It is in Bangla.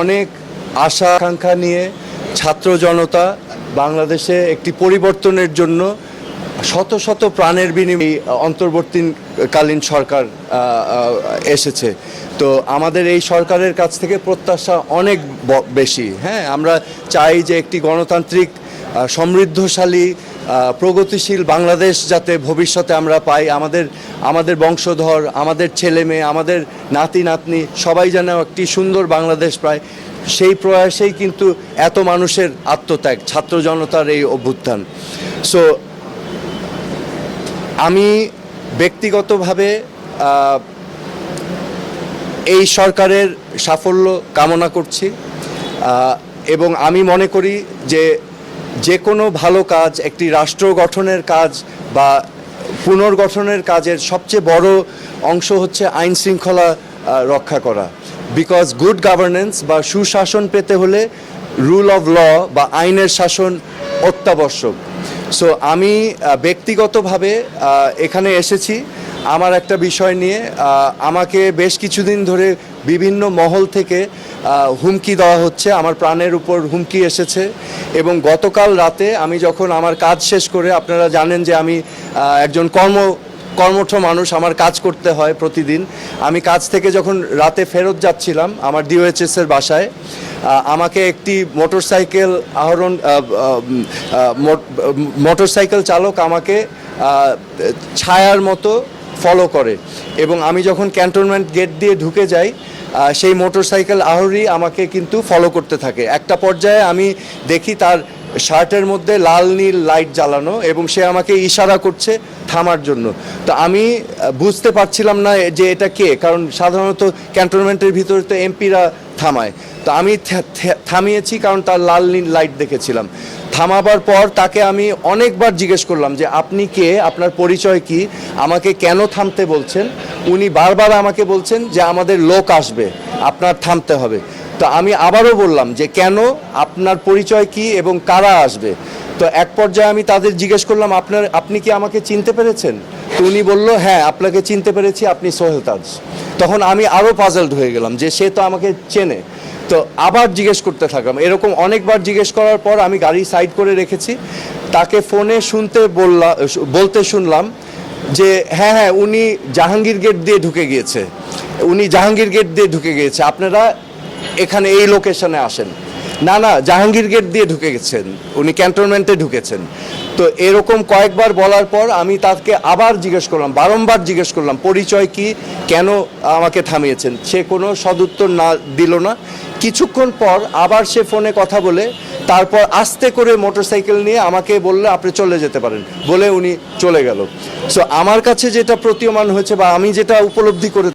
অনেক আশা, আকাঙ্ক্ষা নিয়ে ছাত্র জনতা বাংলাদেশে একটি পরিবর্তনের জন্য শত শত প্রাণের বিনিময়ে অন্তর্বর্তীকালীন সরকার এসেছে। তো আমাদের এই সরকারের কাছ থেকে প্রত্যাশা অনেক বেশি। হ্যাঁ আমরা চাই যে একটি গণতান্ত্রিক সমৃদ্ধশালী প্রগতিশীল বাংলাদেশ যাতে ভবিষ্যতে আমরা পাই, আমাদের আমাদের বংশধর, আমাদের ছেলে মেয়ে, আমাদের নাতি, নাতনি, সবাই যেন একটি সুন্দর বাংলাদেশ পায়, সেই প্রয়াসেই কিন্তু এত মানুষের আত্মত্যাগ, ছাত্র জনতার এই অভ্যুত্থান। সো আমি ব্যক্তিগতভাবে এই সরকারের সাফল্য কামনা করছি এবং আমি মনে করি যে যে কোনো ভালো কাজ, একটি রাষ্ট্র গঠনের কাজ বা পুনর্গঠনের কাজের সবচেয়ে বড় অংশ হচ্ছে আইন শৃঙ্খলা রক্ষা করা। বিকজ গুড গভর্নেন্স বা সুশাসন পেতে হলে রুল অফ ল বা আইনের শাসন অত্যাবশ্যক। সো আমি ব্যক্তিগতভাবে এখানে এসেছি। আমার একটা বিষয় নিয়ে আমাকে বেশ কিছুদিন ধরে বিভিন্ন মহল থেকে হুমকি দেওয়া হচ্ছে, আমার প্রাণের উপর হুমকি এসেছে এবং গতকাল রাতে আমি যখন আমার কাজ শেষ করে, আপনারা জানেন যে আমি একজন কর্ম, কর্মঠ মানুষ, আমার কাজ করতে হয় প্রতিদিন। আমি কাজ থেকে যখন রাতে ফেরত যাচ্ছিলাম, আমার ডিওএইচএস এর বাসায় আমাকে একটি মোটরসাইকেল আহরণ মোটরসাইকেল চালক আমাকে ছায়ার মতো ফলো করে। এবং আমি যখন ক্যান্টনমেন্ট গেট দিয়ে ঢুকে যাই সেই মোটরসাইকেল আহরি আমাকে কিন্তু ফলো করতে থাকে। একটা পর্যায়ে আমি দেখি তার শার্টের মধ্যে লাল নীল লাইট জ্বালানো এবং সে আমাকে ইশারা করছে থামার জন্য। তো আমি বুঝতে পারছিলাম না যে এটা কে, কারণ সাধারণত ক্যান্টনমেন্টের ভিতরে তো এমপিরা থামায়। তো আমি থামিয়েছি কারণ তার লাল নীল লাইট দেখেছিলাম। থামাবার পর তাকে আমি অনেকবার জিজ্ঞেস করলাম যে, আপনি কে? আপনার পরিচয় কি? আমাকে কেন থামতে বলছেন? উনি বারবার আমাকে বলছেন যে, আমাদের লোক আসবে, আপনার থামতে হবে। তো আমি আবারও বললাম যে, কেন? আপনার পরিচয় কি এবং কারা আসবে? তো এক পর্যায়ে আমি তাদের জিজ্ঞেস করলাম, আপনার, আপনি কি আমাকে চিনতে পেরেছেন? তো উনি বলল হ্যাঁ আপনাকে চিনতে পেরেছি, আপনি সোহেল তাজ তখন আমি আরও পাজলড হয়ে গেলাম যে সে তো আমাকে চেনে। তো আবার জিজ্ঞেস করতে থাকলাম। এরকম অনেকবার জিজ্ঞেস করার পর আমি গাড়ি সাইড করে রেখেছি। তাকে ফোনে শুনতে বললাম বলতে শুনলাম যে হ্যাঁ হ্যাঁ উনি জাহাঙ্গীর গেট দিয়ে ঢুকে গিয়েছে। উনি জাহাঙ্গীর গেট দিয়ে ঢুকে গিয়েছে। আপনারা এখানে এই লোকেশনে আসেন। না না, জাহাঙ্গীর গেট দিয়ে ঢুকে গেছেন। উনি ক্যান্টনমেন্টে ঢুকেছেন। তো এরকম কয়েকবার বলার পর আমি তাকে আবার জিজ্ঞেস করলাম, বারংবার জিজ্ঞেস করলাম, পরিচয় কি? কেন আমাকে থামিয়েছেন? সে কোনো সদুত্তর না দিল না। কিছুক্ষণ পর আবার সে ফোনে কথা বলে, তারপর আস্তে করে মোটরসাইকেল নিয়ে আমাকে বললে, আপনি চলে যেতে পারেন। বলে উনি চলে গেল। সো আমার কাছে যেটা প্রতীয়মান হয়েছে বা আমি যেটা উপলব্ধি করে